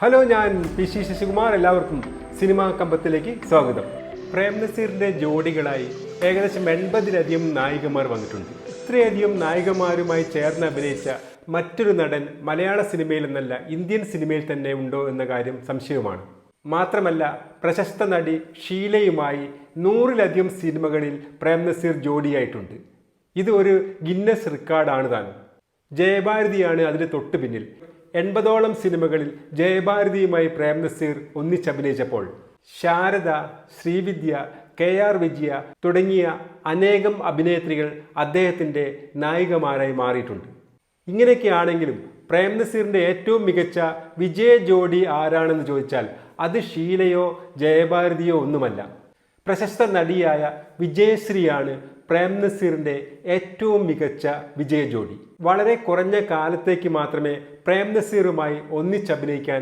Hello ഞാൻ P C Sasikumar എല്ലാവർക്കും cinema കമ്പത്തിലേക്ക് സ്വാഗതം. പ്രേം നസീറിന്റെ ജോഡികളായി ഏകദേശം എൺപതിലധികം നായികമാർ വന്നിട്ടുണ്ട്. ഇത്രയധികം നായികമാരുമായി ചേർന്ന് അഭിനയിച്ച മറ്റൊരു നടൻ മലയാള സിനിമയിൽ എന്നല്ല ഇന്ത്യൻ സിനിമയിൽ തന്നെ ഉണ്ടോ എന്ന കാര്യം സംശയമാണ്. മാത്രമല്ല പ്രശസ്ത നടി ഷീലയുമായി നൂറിലധികം സിനിമകളിൽ പ്രേം നസീർ ജോഡിയായിട്ടുണ്ട്. ഇത് ഒരു ഗിന്നസ് റെക്കോർഡാണ് താനും. ജയഭാരതിയാണ് അതിന് തൊട്ടു പിന്നിൽ എൺപതോളം സിനിമകളിൽ ജയഭാരതിയുമായി പ്രേം നസീർ ഒന്നിച്ചഭിനയിച്ചപ്പോൾ ശാരദ ശ്രീവിദ്യ കെ ആർ വിജയ തുടങ്ങിയ അനേകം അഭിനേത്രികൾ അദ്ദേഹത്തിന്റെ നായികമാരായി മാറിയിട്ടുണ്ട്. ഇങ്ങനെയൊക്കെയാണെങ്കിലും പ്രേം നസീറിന്റെ ഏറ്റവും മികച്ച വിജയ ജോഡി ആരാണെന്ന് ചോദിച്ചാൽ അത് ഷീലയോ ജയഭാരതിയോ ഒന്നുമല്ല. പ്രശസ്ത നടിയായ വിജയശ്രീയാണ് പ്രേം നസീറിന്റെ ഏറ്റവും മികച്ച വിജയ ജോഡി വളരെ കുറഞ്ഞ കാലത്തേക്ക് മാത്രമേ പ്രേം നസീറുമായി ഒന്നിച്ചഭിനയിക്കാൻ